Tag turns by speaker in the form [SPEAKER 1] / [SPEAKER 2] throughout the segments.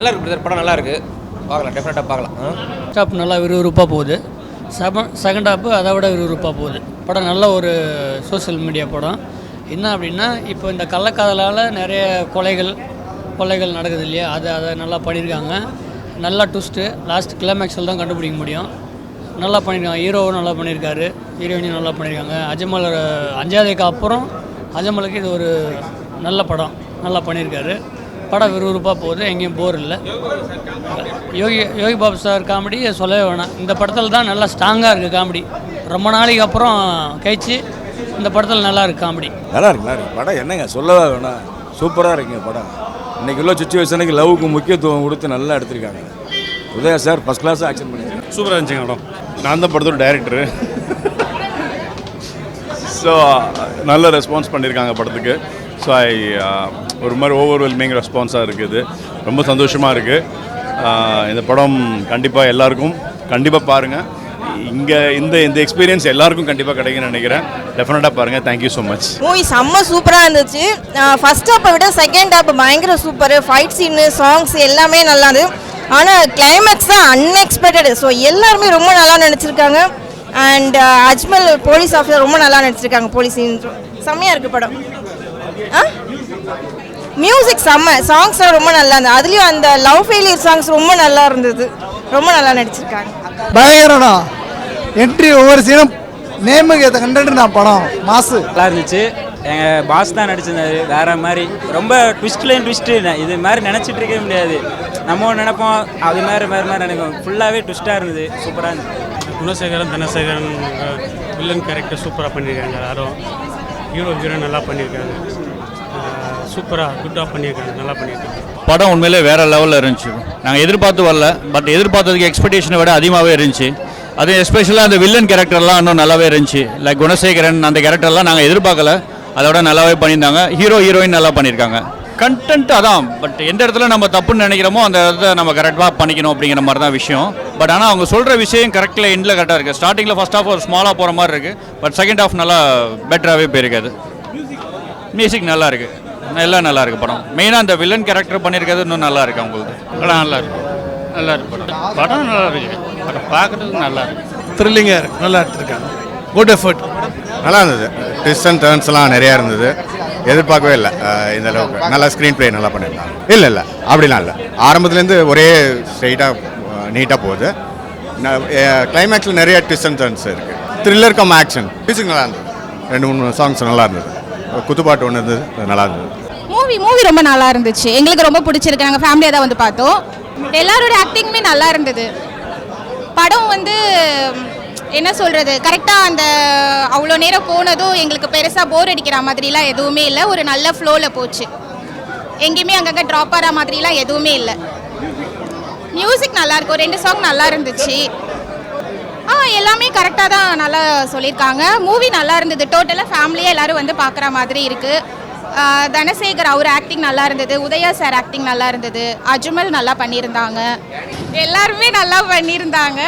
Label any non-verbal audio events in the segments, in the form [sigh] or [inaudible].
[SPEAKER 1] நல்லா இருக்கு பிரதர் படம் நல்லா இருக்கு பார்க்கலாம் டெஃபினட்டாக பார்க்கலாம். ஆ?
[SPEAKER 2] ஃபர்ஸ்ட் ஹாப் நல்லா விறுவிறுப்பாக போகுது. செகண்ட் செகண்ட் ஹாப்பு அதை விட விறுவிறுப்பாக போகுது. படம் நல்ல ஒரு சோஷியல் மீடியா படம். என்ன அப்படின்னா இப்போ இந்த கள்ளக்காதலால் நிறைய கொலைகள் கொலைகள் நடக்குது இல்லையா? அதை அதை நல்லா பண்ணியிருக்காங்க. நல்லா ட்விஸ்ட்டு லாஸ்ட் கிளைமேக்ஸில் தான் கண்டுபிடிக்க முடியும். நல்லா பண்ணியிருக்காங்க. ஹீரோவும் நல்லா பண்ணியிருக்காரு. ஹீரோயினும் நல்லா பண்ணியிருக்காங்க. அஜமல் அஞ்சாவதுக்கு அப்புறம் அஜமலுக்கு இது ஒரு நல்ல படம். நல்லா பண்ணியிருக்காரு. படம் விறுவிறுப்பாக போகுது எங்கேயும் போர் இல்லை. யோகி யோகி பாபு சார் காமெடி சொல்லவே வேணாம். இந்த படத்தில் தான் நல்லா ஸ்ட்ராங்காக இருக்குது காமெடி ரொம்ப நாளைக்கு அப்புறம் கழிச்சு இந்த படத்தில் நல்லா இருக்குது காமெடி
[SPEAKER 3] நல்லா இருக்கு நல்லா இருக்கு. படம் என்னங்க? சொல்லவே வேணாம். சூப்பராக இருக்குங்க படம். இன்னைக்கு உள்ள சுச்சுவேஷனுக்கு லவ்வுக்கு முக்கியத்துவம் கொடுத்து நல்லா எடுத்திருக்காங்க. Udhaya sir first class action பண்ணியிருக்காங்க
[SPEAKER 4] சூப்பராக இருந்துச்சுங்க படம். நான் தான் படத்தோட டைரக்டரு ஸோ [laughs] நல்ல ரெஸ்பான்ஸ் பண்ணியிருக்காங்க படத்துக்கு. ஸோ ஐ uh, ஒரு மாதிரி ஓவர்வெல்மிங் ரெஸ்பான்ஸாக இருக்குது. ரொம்ப சந்தோஷமாக இருக்குது uh, இந்த படம் கண்டிப்பாக எல்லாருக்கும் கண்டிப்பாக பாருங்கள் இங்கே இந்த இந்த எக்ஸ்பீரியன்ஸ் எல்லாருக்கும் கண்டிப்பாக கிடைக்கும்னு நினைக்கிறேன். டெஃபினட்டாக பாருங்கள் தேங்க்யூ ஸோ மச்
[SPEAKER 5] மூவி செம்ம சூப்பராக இருந்துச்சு. Uh, ஃபர்ஸ்ட் ஹாப்பை விட செகண்ட் ஹாப் பயங்கர சூப்பர் ஃபைட் சீனு சாங்ஸ் எல்லாமே நல்லா இருந்தது ஆனால் கிளைமேக்ஸ் தான் அன்எக்ஸ்பெக்டடு ஸோ எல்லாருமே ரொம்ப நல்லா நினச்சிருக்காங்க அண்ட் அஜ்மல் போலீஸ் ஆஃபீஸர் ரொம்ப நல்லா நடிச்சிருக்காங்க. போலீஸ் செம்மையாக இருக்குது படம். மியூசிக் செம்ம சாங்ஸ் ரொம்ப நல்லா இருந்தது. அதுலேயும் அந்த லவ் ஃபெயிலியர் சாங்ஸ் ரொம்ப நல்லா இருந்தது. ரொம்ப நல்லா நடிச்சிருக்காங்க.
[SPEAKER 6] பயங்கரம்டா என்ட்ரி ஒவ்வொரு சீனும் நேமுக்கு ஏற்ற கண்டென்ட் நான் படம் மாசு.
[SPEAKER 7] நல்லா இருந்துச்சு. எங்கள் பாஸ் தான் நடிச்சிருந்தாரு. வேற மாதிரி. ரொம்ப ட்விஸ்ட்லேயும் ட்விஸ்ட்டு இது மாதிரி நினச்சிட்டு இருக்கவே முடியாது. நம்ம நினைப்போம். அது மாதிரி வேறு மாதிரி நினைப்போம். ஃபுல்லாகவே ட்விஸ்ட்டாக இருந்தது. சூப்பராக இருந்துச்சு
[SPEAKER 8] குணசேகரன் தனசேகரன் வில்லன் கேரக்டர் சூப்பராக பண்ணியிருக்காங்க எல்லாரும் ஹீரோ ஹீரோயின் நல்லா பண்ணியிருக்காங்க சூப்பராக குட்டாக பண்ணியிருக்காங்க நல்லா பண்ணியிருக்காங்க.
[SPEAKER 9] படம் உண்மையிலே வேறு லெவலில் இருந்துச்சு. நாங்கள் எதிர்பார்த்து வரல பட் எதிர்பார்த்ததுக்கு எக்ஸ்பெக்டேஷனை விட அதிகமாகவே இருந்துச்சு. அது எஸ்பெஷலாக அந்த வில்லன் கேரக்டர்லாம் இன்னும் நல்லாவே இருந்துச்சு. லைக் குணசேகரன் அந்த கேரக்டர்லாம் நாங்கள் எதிர்பார்க்கல. அதோட நல்லாவே பண்ணியிருந்தாங்க. ஹீரோ ஹீரோயின் நல்லா பண்ணியிருக்காங்க. கண்டென்ட் அதான் பட் எந்த இடத்துல நம்ம தப்புன்னு நினைக்கிறோமோ அந்த இடத்த நம்ம கரெக்டாக பண்ணிக்கணும் அப்படிங்கிற மாதிரி தான் விஷயம். பட் ஆனால் அவங்க சொல்கிற விஷயம் கரெக்டில் எண்டில் கரெக்டாக இருக்குது ஸ்டார்டிங்கில் ஃபஸ்ட் ஆஃப் ஒரு ஸ்மாலாக போகிற மாதிரி இருக்குது பட் செகண்ட் ஆஃப் நல்லா பெட்டராகவே போயிருக்காது மியூசிக் நல்லா இருக்குது எல்லாம் நல்லா இருக்கு படம். மெயினாக அந்த வில்லன் கேரக்டர் பண்ணியிருக்கிறது இன்னும் நல்லா இருக்கு அவங்களுக்கு.
[SPEAKER 8] படம் நல்லா இருக்கு. நல்லா இருக்கு படம். படம் நல்லா இருக்கு. படம் பார்க்குறதுக்கு நல்லா இருக்கு.
[SPEAKER 6] த்ரில்லிங்காக இருக்கு. நல்லா எடுத்திருக்காங்க. குட் எஃபர்ட்
[SPEAKER 4] நல்லா இருந்தது. ட்விஸ்ட் அண்ட் டர்ன்ஸ்லாம் நிறையா இருந்தது. எதிர்பார்க்கவே இல்லை. இந்த அளவுக்கு. நல்லா ஸ்க்ரீன் ப்ளே நல்லா பண்ணியிருந்தாங்க. இல்லை இல்லை. அப்படிலாம் இல்லை. ஆரம்பத்துலேருந்து ஒரே ஸ்ட்ரைட்டாக நீட்டாக போகுது. கிளைமேக்ஸில் நிறைய ட்விஸ்ட் அண்ட் டர்ன்ஸ் இருக்குது த்ரில்லர் கம் ஆக்ஷன் மியூசிக் நல்லா இருந்தது. ரெண்டு மூணு சாங்ஸ் நல்லா இருந்தது. குத்துப்பாட்டு ஒன்று இருந்தது. நல்லா இருந்தது.
[SPEAKER 10] மூவி மூவி ரொம்ப நல்லா இருந்துச்சு. எங்களுக்கு ரொம்ப பிடிச்சிருக்கு. நாங்கள் ஃபேமிலியாக தான் வந்து பார்த்தோம். எல்லாரோட ஆக்டிங்குமே நல்லா இருந்தது. படம் வந்து என்ன சொல்கிறது கரெக்டாக அந்த அவ்வளோ நேரம் போனதும் எங்களுக்கு பெருசாக போர் அடிக்கிற மாதிரிலாம் எதுவுமே இல்லை. ஒரு நல்ல ஃப்ளோவில் போச்சு. எங்கேயுமே அங்கங்கே ட்ராப் ஆகிற மாதிரிலாம் எதுவுமே இல்லை. மியூசிக் நல்லாயிருக்கும் ரெண்டு சாங் நல்லா இருந்துச்சு. ஆ எல்லாமே கரெக்டாக தான் நல்லா சொல்லியிருக்காங்க. மூவி நல்லா இருந்தது. டோட்டலாக ஃபேமிலியாக எல்லாரும் வந்து பார்க்குற மாதிரி இருக்குது தனசேகர் அவர் ஆக்டிங் நல்லா இருந்தது. உதயா சார் ஆக்டிங் நல்லா இருந்தது. அஜ்மல் நல்லா பண்ணியிருந்தாங்க. எல்லாருமே நல்லா பண்ணியிருந்தாங்க.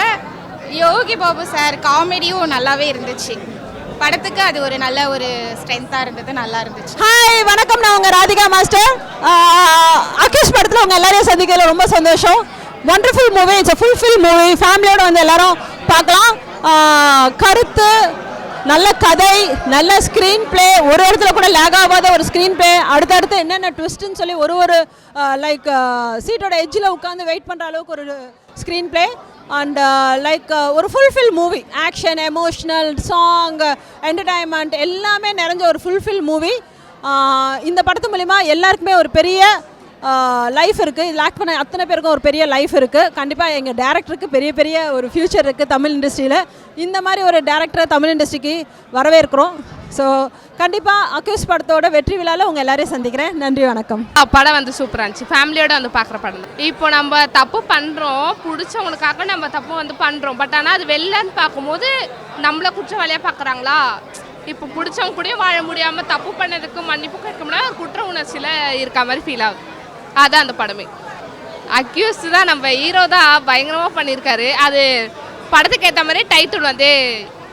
[SPEAKER 10] யோகி பாபு சார் காமெடியும் நல்லாவே இருந்துச்சு. படத்துக்கு அது ஒரு நல்ல ஒரு ஸ்ட்ரென்த்தாக இருந்தது நல்லா இருந்துச்சு.
[SPEAKER 5] ஹாய் வணக்கம். நான் உங்கள் ராதிகா மாஸ்டர் அகிஷ் படத்தில் உங்கள் எல்லாரையும் சந்திக்கிறதுல ரொம்ப சந்தோஷம். Wonderful movie it's full fill movie ஃபேமிலியோட வந்து எல்லாரும் பார்க்கலாம். கருத்து நல்ல கதை நல்ல ஸ்க்ரீன் ப்ளே ஒரு இடத்துல கூட லேக் ஆகாத ஒரு ஸ்க்ரீன் ப்ளே அடுத்தடுத்து என்னென்ன ட்விஸ்ட்டுன்னு சொல்லி ஒரு ஒரு லைக் சீட்டோட எஜ்ஜில் உட்காந்து வெயிட் பண்ணுற அளவுக்கு ஒரு ஸ்க்ரீன் ப்ளே அண்ட் லைக் ஒரு fulfil movie action emotional song entertainment எல்லாமே நிறைஞ்ச ஒரு ஃபுல்ஃபில் மூவி இந்த படத்து மூலிமா எல்லாருக்குமே ஒரு பெரிய லைஃப் இருக்குது இதில் ஆக்ட் பண்ண அத்தனை பேருக்கும் ஒரு பெரிய லைஃப் இருக்குது கண்டிப்பாக எங்கள் டேரக்டருக்கு பெரிய பெரிய ஒரு ஃப்யூச்சர் இருக்குது தமிழ் இண்டஸ்ட்ரியில் இந்த மாதிரி ஒரு டேரக்டரை தமிழ் இண்டஸ்ட்ரிக்கு வரவேற்கிறோம். ஸோ கண்டிப்பாக அக்யூஸ் படத்தோட வெற்றி விழாவில் உங்கள் எல்லாரையும் சந்திக்கிறேன். நன்றி வணக்கம்.
[SPEAKER 10] படம் வந்து சூப்பராக இருந்துச்சு. ஃபேமிலியோட வந்து பார்க்குற படம். இப்போ நம்ம தப்பு பண்ணுறோம் பிடிச்சவங்களுக்காக நம்ம தப்பு வந்து பண்ணுறோம் பட் ஆனால் அது வெளிலன்னு பார்க்கும்போது நம்மளை குற்றவாளியாக பார்க்குறாங்களா? இப்போ பிடிச்சவங்க கூட வாழ முடியாமல் தப்பு பண்ணதுக்கு மன்னிப்பு கேட்க முடியாது குற்ற உணர்ச்சியில் இருக்க மாதிரி ஃபீல் ஆகுது. அதான் அந்த படமே. அக்யூஸ் தான் நம்ம ஹீரோ தான் பயங்கரமாக பண்ணியிருக்காரு அது படத்துக்கு ஏற்ற மாதிரி டைட்டில் வந்து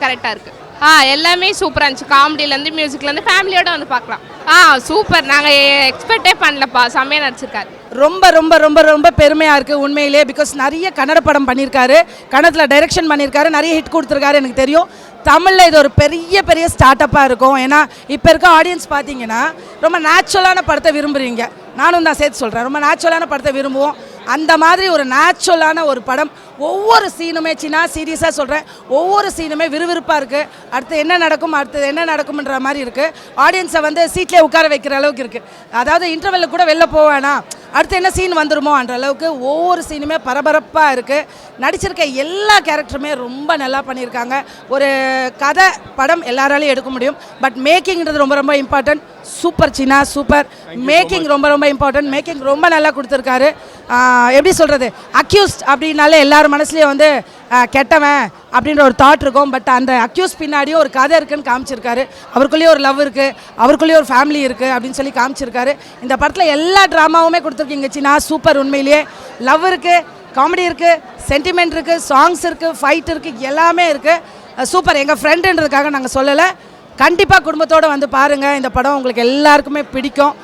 [SPEAKER 10] கரெக்டாக இருக்குது ஆ எல்லாமே சூப்பராக இருந்துச்சு. காமெடியிலேருந்து மியூசிக்லேருந்து ஃபேமிலியோடு வந்து பார்க்கலாம். ஆ சூப்பர் நாங்கள் எக்ஸ்பெக்டே பண்ணலப்பா. செம்மையாக நடிச்சிருக்காரு.
[SPEAKER 11] ரொம்ப ரொம்ப ரொம்ப ரொம்ப பெருமையாக இருக்குது உண்மையிலே. பிகாஸ் நிறைய கன்னட படம் பண்ணியிருக்காரு கன்னடத்தில் டைரக்ஷன் பண்ணியிருக்காரு நிறைய ஹிட் கொடுத்துருக்காரு எனக்கு தெரியும். தமிழில் இது ஒரு பெரிய பெரிய ஸ்டார்ட் அப்பாக இருக்கும். ஏன்னா இப்போ இருக்க ஆடியன்ஸ் பார்த்தீங்கன்னா ரொம்ப நேச்சுரலான படத்தை விரும்புகிறீங்க நானும் தான் சேர்த்து சொல்கிறேன் ரொம்ப நேச்சுரலான படத்தை விரும்புவோம். அந்த மாதிரி ஒரு நேச்சுரலான ஒரு படம் ஒவ்வொரு சீனுமே சின்ன சீரியஸாக சொல்கிறேன் ஒவ்வொரு சீனுமே விறுவிறுப்பாக இருக்குது அடுத்து என்ன நடக்கும் அடுத்தது என்ன நடக்கும்ன்ற மாதிரி இருக்குது ஆடியன்ஸை வந்து சீட்லேயே உட்கார வைக்கிற அளவுக்கு இருக்குது அதாவது இன்டர்வெல்ல கூட வெளில போவேனா அடுத்து என்ன சீன் வந்துருமோன்ற அளவுக்கு ஒவ்வொரு சீனுமே பரபரப்பாக இருக்குது நடிச்சிருக்க எல்லா கேரக்டருமே ரொம்ப நல்லா பண்ணியிருக்காங்க. ஒரு கதை படம் எல்லாராலையும் எடுக்க முடியும். பட் மேக்கிங்கிறது ரொம்ப ரொம்ப important super Chinna super. Making ரொம்ப ரொம்ப இம்பார்ட்டன்ட் மேக்கிங் ரொம்ப நல்லா கொடுத்துருக்காரு. எப்படி சொல்கிறது அக்யூஸ்ட் அப்படின்னாலே எல்லார் மனசுலேயும் வந்து கெட்டவன் அப்படின்ற ஒரு தாட் இருக்கும். பட் அந்த அக்யூஸ் பின்னாடியும் ஒரு கதை இருக்குன்னு காமிச்சிருக்காரு. அவருக்குள்ளேயே ஒரு லவ் இருக்குது அவருக்குள்ளேயே ஒரு ஃபேமிலி இருக்குது அப்படின்னு சொல்லி காமிச்சிருக்காரு. இந்த படத்தில் எல்லா ட்ராமாவுமே கொடுத்துருக்கீங்க சின்னா சூப்பர் உண்மையிலேயே. லவ் இருக்குது காமெடி இருக்குது சென்டிமெண்ட் இருக்குது சாங்ஸ் இருக்குது ஃபைட் இருக்குது எல்லாமே இருக்குது சூப்பர் எங்கள் ஃப்ரெண்டுன்றதுக்காக நாங்கள் சொல்லலை. கண்டிப்பாக குடும்பத்தோடு வந்து பாருங்கள் இந்த படம் உங்களுக்கு எல்லாருக்குமே பிடிக்கும்.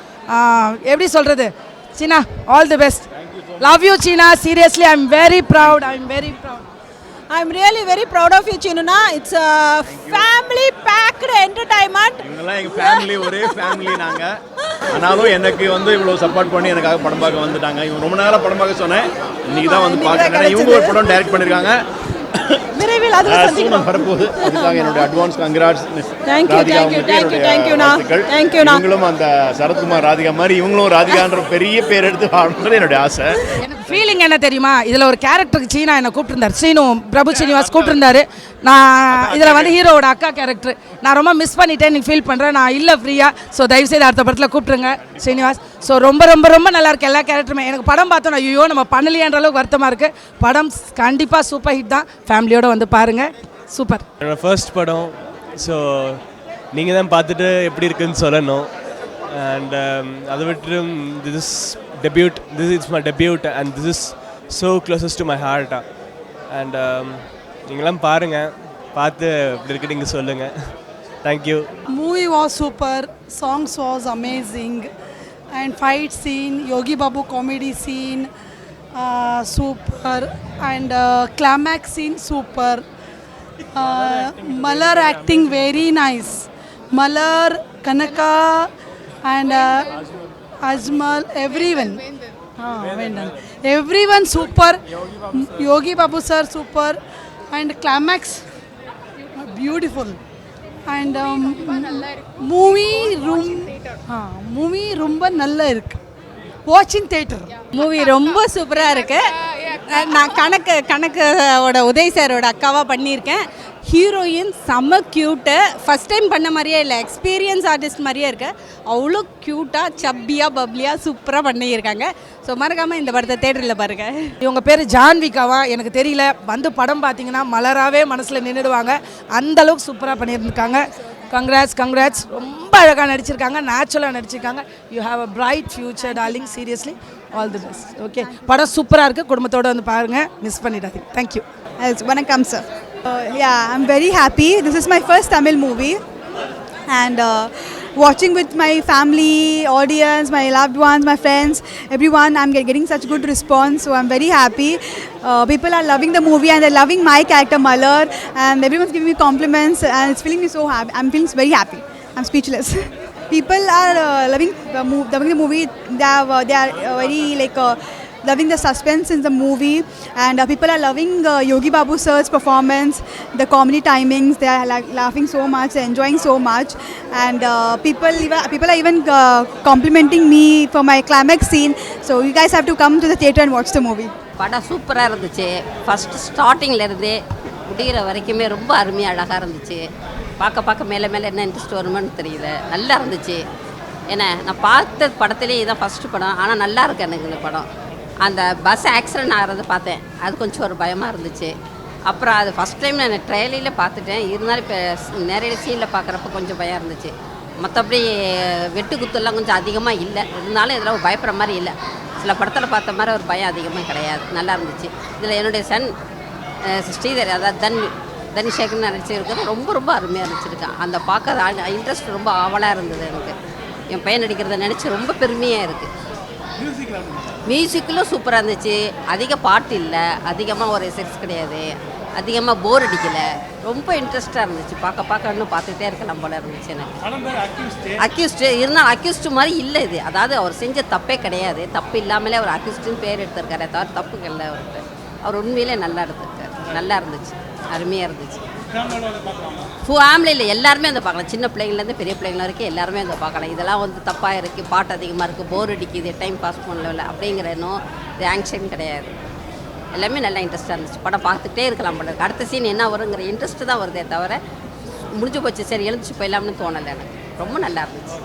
[SPEAKER 11] எப்படி சொல்கிறது Seena all the best love you Seena. Seriously I am very proud I am very proud
[SPEAKER 12] I'm really very proud of you, Chinuna. It's a family packed entertainment.
[SPEAKER 13] இவங்கெல்லாம் எங்கள் ஃபேமிலி ஒரே ஃபேமிலி நாங்கள் ஆனாலும் எனக்கு வந்து இவ்வளோ சப்போர்ட் பண்ணி எனக்காக படம் பார்க்க வந்துட்டாங்க. இவங்க ரொம்ப நேரம் படம் பார்க்க சொன்னேன். இன்னைக்கு தான் வந்து பார்க்குறேன். இவங்க ஒரு படம் டைரக்ட் பண்ணியிருக்காங்க
[SPEAKER 12] விரைவில் அதில் சந்திக்கிறோம்
[SPEAKER 13] வரப்போகுது. அதுக்காக என்னுடைய advance congrats
[SPEAKER 12] you, thank you, thank you, thank you, அண்ணா. Thank you, அண்ணா.
[SPEAKER 13] இவங்களும் அந்த சரத்குமார் ராதிகா மாதிரி இவங்களும் ராதிகான்ற பெரிய பேர் எடுத்து வாழணுன்றது என்னுடைய ஆசை.
[SPEAKER 11] எனக்கு ஃபீலிங் என்ன தெரியுமா? இதில் ஒரு கேரக்டருக்கு சீனா என்னை கூப்பிட்டுருந்தார். சீனு பிரபு ஸ்ரீனிவாஸ் கூப்பிட்டுருந்தாரு. நான் இதில் வந்து ஹீரோவோட அக்கா கேரக்டர் நான் ரொம்ப மிஸ் பண்ணிட்டேன். நீங்கள் ஃபீல் பண்ணுறேன் நான் இல்லை ஃப்ரீயாக ஸோ தயவுசெய்து அடுத்த படத்தில் கூப்பிட்டுருங்க ஸ்ரீனிவாஸ் ஸோ ரொம்ப ரொம்ப ரொம்ப நல்லா இருக்கு எல்லா கேரக்டருமே எனக்கு படம் பார்த்தோம் ஐயோ நம்ம பண்ணலையான்ற அளவுக்கு வருத்தமாக இருக்குது படம் கண்டிப்பாக சூப்பர் ஹிட் தான். ஃபேமிலியோடு வந்து பாருங்கள் சூப்பர்
[SPEAKER 14] என்னோட ஃபர்ஸ்ட் படம் ஸோ நீங்கள் தான் பார்த்துட்டு எப்படி இருக்குன்னு சொல்லணும். அண்ட் அதை விட்டு this is debut this is my debut and this is so closest to my ஹார்ட்டா and நீங்களாம் பாருங்கள் பார்த்து எப்படி இருக்கு நீங்கள் சொல்லுங்கள் thank you
[SPEAKER 12] Movie was super, songs was amazing, and fight scene Yogi Babu comedy scene super. And climax scene super. Malar acting very nice. Malar Kanaka and Ajmal everyone everyone super. Yogi Babu sir super. And climax beautiful. And movie ரொம் movie ரொம்ப நல்லா இருக்கு. வாட்சிங் theatre
[SPEAKER 15] movie ரொம்ப சூப்பராக இருக்குது நான் கணக்கு கணக்கோட உதய் சாரோட அக்காவாக பண்ணியிருக்கேன். ஹீரோயின் செம்ம க்யூட்டு ஃபஸ்ட் டைம் பண்ண மாதிரியே இல்லை எக்ஸ்பீரியன்ஸ் ஆர்டிஸ்ட் மாதிரியே இருக்கு. அவ்வளோ க்யூட்டாக சப்பியாக பப்ளியாக சூப்பராக பண்ணியிருக்காங்க. ஸோ மறக்காமல் இந்த படத்தை தேட்டரில் பாருங்கள்
[SPEAKER 11] இவங்க பேர் ஜான்விகாவா? எனக்கு தெரியல. வந்து படம் பார்த்தீங்கன்னா மலராகவே மனசில் நின்றுடுவாங்க அந்த அளவுக்கு சூப்பராக பண்ணியிருக்காங்க கங்க்ராட்ஸ் கங்க்ராட்ஸ் ரொம்ப அழகாக நடிச்சிருக்காங்க. நேச்சுரலாக நடிச்சிருக்காங்க. You have a bright future darling seriously all the best okay படம் சூப்பராக இருக்குது குடும்பத்தோடு வந்து பாருங்கள் மிஸ் பண்ணிடாதீங்க. தேங்க்யூ
[SPEAKER 15] வணக்கம் sir Uh, yeah, I'm very happy. This is my first Tamil movie, and uh, watching with my family, audience, my loved ones, my friends, everyone, I'm getting such good response. So I'm very happy. Uh, people are loving the movie and they're loving my character Malar, and everyone's giving me compliments, and it's feeling me so happy. I'm feeling very happy. I'm speechless. [laughs] people are uh, loving the, loving the movie. They are, uh, they are uh, very like. Uh, loving the suspense in the movie and uh, people are loving uh, Yogi Babu sir's performance the comedy timings they are like, laughing so much they're enjoying so much and uh, people even, people are even uh, complimenting me for my climax scene so you guys have to come to the theater and watch the movie
[SPEAKER 16] படம் சூப்பராக இருந்துச்சு first ஸ்டார்டிங்லேருந்தே முடிகிற வரைக்குமே ரொம்ப அருமையாக அழகாக இருந்துச்சு பார்க்க பார்க்க மேலே மேலே என்ன இன்ட்ரெஸ்ட் வருமானு தெரியல நல்லா இருந்துச்சு ஏன்னா நான் பார்த்த படத்துலேயே இதான் ஃபஸ்ட்டு படம் ஆனால் நல்லா இருக்கு எனக்கு இந்த படம் அந்த பஸ் ஆக்சிடென்ட் ஆகிறத பார்த்தேன். அது கொஞ்சம் ஒரு பயமாக இருந்துச்சு. அப்புறம் அது ஃபஸ்ட் டைம் நான் ட்ரையலில் பார்த்துட்டேன். இருந்தாலும் இப்போ நிறைய சீனில் பார்க்குறப்ப கொஞ்சம் பயம் இருந்துச்சு. மற்றபடி வெட்டு குத்துலாம் கொஞ்சம் அதிகமாக இல்லை. இருந்தாலும் இதில் பயப்படுற மாதிரி இல்லை. சில படத்தில் பார்த்த மாதிரி ஒரு பயம் அதிகமாக கிடையாது. நல்லா இருந்துச்சு. இதில் என்னுடைய சன் ஸ்ரீதர் அதாவது தன் தனிஷேகர்னு நடிச்சிருக்கிறது ரொம்ப ரொம்ப அருமையாக நடிச்சிருக்கான். அந்த பார்க்க இன்ட்ரெஸ்ட் ரொம்ப ஆவலாக இருந்தது எனக்கு. என் பையன் நடிக்கிறத நினச்சி ரொம்ப பெருமையாக இருக்குது மியூசிக்கிலும் சூப்பராக இருந்துச்சு. அதிக பாட்டு இல்லை. அதிகமாக ஒரு செக்ஸ் கிடையாது. அதிகமாக போர் அடிக்கலை. ரொம்ப இன்ட்ரெஸ்ட்டாக இருந்துச்சு. பார்க்க பார்க்க இன்னும் பார்த்துட்டே இருக்கலாம் போல இருந்துச்சு எனக்கு. அக்யூஸ்டு இருந்தால் அக்யூஸ்டு மாதிரி இல்லை இது. அதாவது அவர் செஞ்ச தப்பே கிடையாது. தப்பு இல்லாமலே அவர் அக்யூஸ்டுன்னு பேர் எடுத்திருக்காரே தவிர தப்பு இல்லை அவர்கிட்ட. அவர் உண்மையிலே நல்லா எடுத்திருக்காரு. நல்லா இருந்துச்சு. அருமையாக இருந்துச்சு. ஃபேமிலியில் எல்லாருமே அதை பார்க்கலாம். சின்ன பிள்ளைங்கள்லேருந்து பெரிய பிள்ளைங்கள வரைக்கும் எல்லாருமே அதை பார்க்கலாம். இதெல்லாம் வந்து தப்பாக இருக்குது பாட்டு அதிகமாக இருக்குது போர் அடிக்குது டைம் பாஸ் பண்ணல அப்படிங்கிற இன்னும் இது ஆங்ஷன் கிடையாது. எல்லாமே நல்லா இன்ட்ரெஸ்ட்டாக இருந்துச்சு. படம் பார்த்துட்டே இருக்கலாம் போல அடுத்த சீன் என்ன வருங்கிற இன்ட்ரெஸ்ட்டு தான் வருதே தவிர முடிஞ்சு போச்சு சரி எழுந்துச்சு போயிடலாம்னு தோணலை எனக்கு. ரொம்ப நல்லா இருந்துச்சு.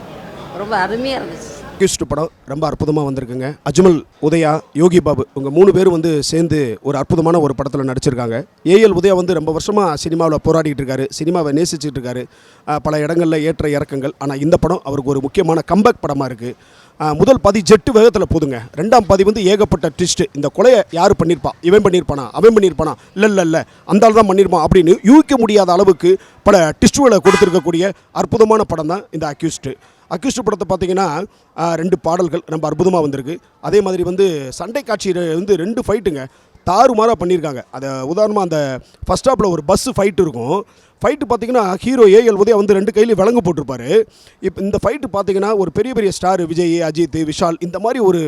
[SPEAKER 16] ரொம்ப அருமையாக இருந்துச்சு.
[SPEAKER 17] அக்யூஸ்டு படம் ரொம்ப அற்புதமாக வந்திருக்குங்க. அஜ்மல் உதயா யோகி பாபு உங்கள் மூணு பேரும் வந்து சேர்ந்து ஒரு அற்புதமான ஒரு படத்தில் நடிச்சிருக்காங்க. ஏஎல் உதயா வந்து ரொம்ப வருஷமாக சினிமாவில் போராடிட்டு இருக்காரு சினிமாவை நேசிச்சுட்டு இருக்காரு. பல இடங்களில் ஏற்ற இறக்கங்கள். ஆனால் இந்த படம் அவருக்கு ஒரு முக்கியமான கம்பேக் படமாக இருக்குது முதல் பதி ஜெட்டு வேகத்தில் போதுங்க. ரெண்டாம் பதி வந்து ஏகப்பட்ட ட்விஸ்ட்டு இந்த கொலையை யார் பண்ணியிருப்பா இவன் பண்ணியிருப்பானா அவன் பண்ணியிருப்பானா இல்லை இல்லை இல்லை. அந்த ஆள் தான் பண்ணியிருப்பான் அப்படின்னு யூகிக்க முடியாத அளவுக்கு பல ட்விஸ்ட்டுகளை கொடுத்துருக்கக்கூடிய அற்புதமான படம் தான் இந்த அக்யூஸ்ட்டு அக்யூஸ்ட் படத்தை பார்த்தீங்கன்னா ரெண்டு பாடல்கள் ரொம்ப அற்புதமாக வந்திருக்கு. அதே மாதிரி வந்து சண்டை காட்சி வந்து ரெண்டு ஃபைட்டுங்க தாறுமாறாக பண்ணியிருக்காங்க. அதை உதாரணமாக அந்த ஃபஸ்ட் ஸ்டாப்பில் ஒரு பஸ் ஃபைட் இருக்கும். ஃபைட்டு பார்த்தீங்கன்னா ஹீரோ ஏஎல் உதயா வந்து ரெண்டு கையிலையும் விலங்கு போட்டிருப்பாரு. இப்போ இந்த ஃபைட்டு பார்த்தீங்கன்னா ஒரு பெரிய பெரிய ஸ்டார் விஜய் அஜித் விஷால் இந்த மாதிரி ஒரு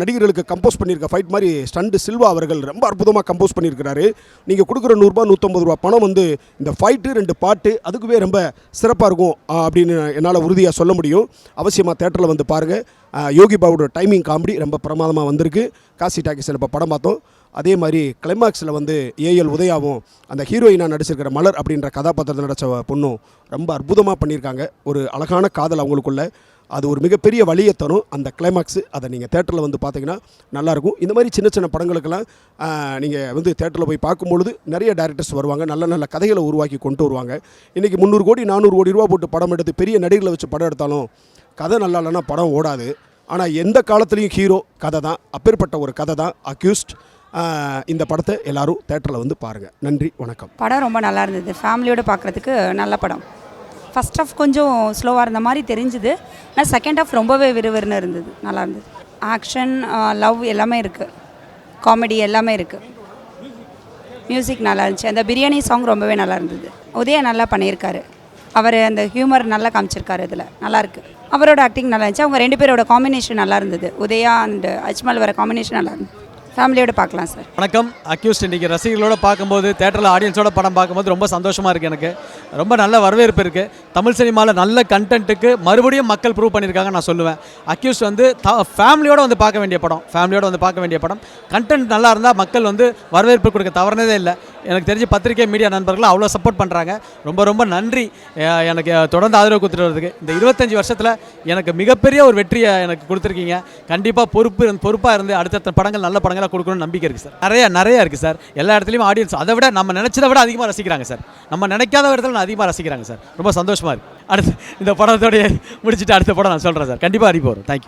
[SPEAKER 17] நடிகர்களுக்கு கம்போஸ் பண்ணியிருக்க ஃபைட் மாதிரி ஸ்டண்டு சில்வா அவர்கள் ரொம்ப அற்புதமாக கம்போஸ் பண்ணியிருக்கிறாரு. நீங்கள் கொடுக்குற நூறுரூபா நூற்றம்பது ரூபா பணம் வந்து இந்த ஃபைட்டு ரெண்டு பாட்டு அதுக்குவே ரொம்ப சிறப்பாக இருக்கும் அப்படின்னு என்னால் உறுதியாக சொல்ல முடியும். அவசியமாக தேட்டரில் வந்து பாருங்கள் யோகி பாபுவோட டைமிங் காமெடி ரொம்ப பிரமாதமாக வந்திருக்கு. காசி டாக்கிஸில் இப்போ படம் பார்த்தோம். அதே மாதிரி கிளைமாக்ஸில் வந்து ஏஎல் உதயாவும் அந்த ஹீரோயினாக நடிச்சிருக்கிற மலர் அப்படின்ற கதாபாத்திரத்தில் நடித்த பொண்ணும் ரொம்ப அற்புதமாக பண்ணியிருக்காங்க. ஒரு அழகான காதல் அவங்களுக்குள்ள. அது ஒரு மிகப்பெரிய வழியை தரும். அந்த கிளைமாக்ஸு அதை நீங்கள் தேட்டரில் வந்து பார்த்தீங்கன்னா நல்லாயிருக்கும் இந்த மாதிரி சின்ன சின்ன படங்களுக்கெல்லாம் நீங்கள் வந்து தேட்டரில் போய் பார்க்கும்பொழுது நிறைய டேரக்டர்ஸ் வருவாங்க. நல்ல நல்ல கதைகளை உருவாக்கி கொண்டு வருவாங்க. இன்றைக்கி முந்நூறு கோடி நானூறு கோடி ரூபா போட்டு படம் எடுத்து பெரிய நடிகர்களை வச்சு படம் எடுத்தாலும் கதை நல்லா இல்லைன்னா படம் ஓடாது. ஆனால் எந்த காலத்துலேயும் ஹீரோ கதை தான். அப்பேற்பட்ட ஒரு கதை தான். அக்யூஸ்ட் இந்த படத்தை எல்லாரும் தேட்டரில் வந்து பாருங்கள் நன்றி வணக்கம்.
[SPEAKER 18] படம் ரொம்ப நல்லா இருந்தது. ஃபேமிலியோட பார்க்குறதுக்கு நல்ல படம். ஃபஸ்ட் ஆஃப் கொஞ்சம் ஸ்லோவாக இருந்த மாதிரி தெரிஞ்சுது. ஆனால் செகண்ட் ஆஃப் ரொம்பவே விறுவிறுன்னு இருந்தது. நல்லா இருந்தது. ஆக்ஷன் லவ் எல்லாமே இருக்குது காமெடி எல்லாமே இருக்குது மியூசிக் நல்லா இருந்துச்சு. அந்த பிரியாணி சாங் ரொம்பவே நல்லா இருந்தது. உதயா நல்லா பண்ணியிருக்காரு. அவர் அந்த ஹியூமர் நல்லா காமிச்சிருக்காரு இதில். நல்லாயிருக்கு அவரோட ஆக்டிங் நல்லா இருந்துச்சு. அவங்க ரெண்டு பேரோட காம்பினேஷன் நல்லா இருந்தது. உதயா அண்ட் அஜ்மல் வர காம்பினேஷன் நல்லா இருந்தது. ஃபேமிலியோட பார்க்கலாம் சார்
[SPEAKER 7] வணக்கம். அக்யூஸ்ட் இன்றைக்கி ரசிகர்களோட பார்க்கும்போது தேட்டரில் ஆடியன்ஸோட படம் பார்க்கும்போது ரொம்ப சந்தோஷமாக இருக்குது எனக்கு. ரொம்ப நல்ல வரவேற்பு இருக்குது தமிழ் சினிமாவில் நல்ல கண்டென்ட்டுக்கு மறுபடியும் மக்கள் ப்ரூவ் பண்ணியிருக்காங்க நான் சொல்லுவேன். அக்யூஸ்ட் வந்து த ஃபேமிலியோட வந்து பார்க்க வேண்டிய படம். ஃபேமிலியோட வந்து பார்க்க வேண்டிய படம். கண்டென்ட் நல்லா இருந்தால் மக்கள் வந்து வரவேற்பு கொடுக்க தவறுனதே இல்லை. எனக்கு தெரிஞ்சு பத்திரிகை மீடியா நண்பர்கள் அவ்வளோ சப்போர்ட் பண்ணுறாங்க ரொம்ப ரொம்ப நன்றி. எனக்கு தொடர்ந்து ஆதரவு கொடுத்துட்டு வரதுக்கு இந்த இருபத்தஞ்சி வருஷத்தில் எனக்கு மிகப்பெரிய ஒரு வெற்றியை எனக்கு கொடுத்துருக்கீங்க. கண்டிப்பாக பொறுப்பு பொறுப்பாக இருந்து அடுத்தடுத்த படங்கள் நல்ல படங்களாக கொடுக்கணும்னு நம்பிக்கை இருக்குது சார். நிறைய நிறைய இருக்குது சார். எல்லா இடத்துலையும் ஆடியன்ஸ் அதை விட நம்ம நினச்சதை விட அதிகமாக ரசிக்கிறாங்க சார். நம்ம நினைக்காத இடத்துல அதிகமாக ரசிக்கிறாங்க சார். ரொம்ப சந்தோஷமாக இருக்குது அடுத்து இந்த படத்தோடைய முடிச்சுட்டு அடுத்த படம் நான் சொல்கிறேன் சார். கண்டிப்பாக அறிவிப்பு தேங்க்யூ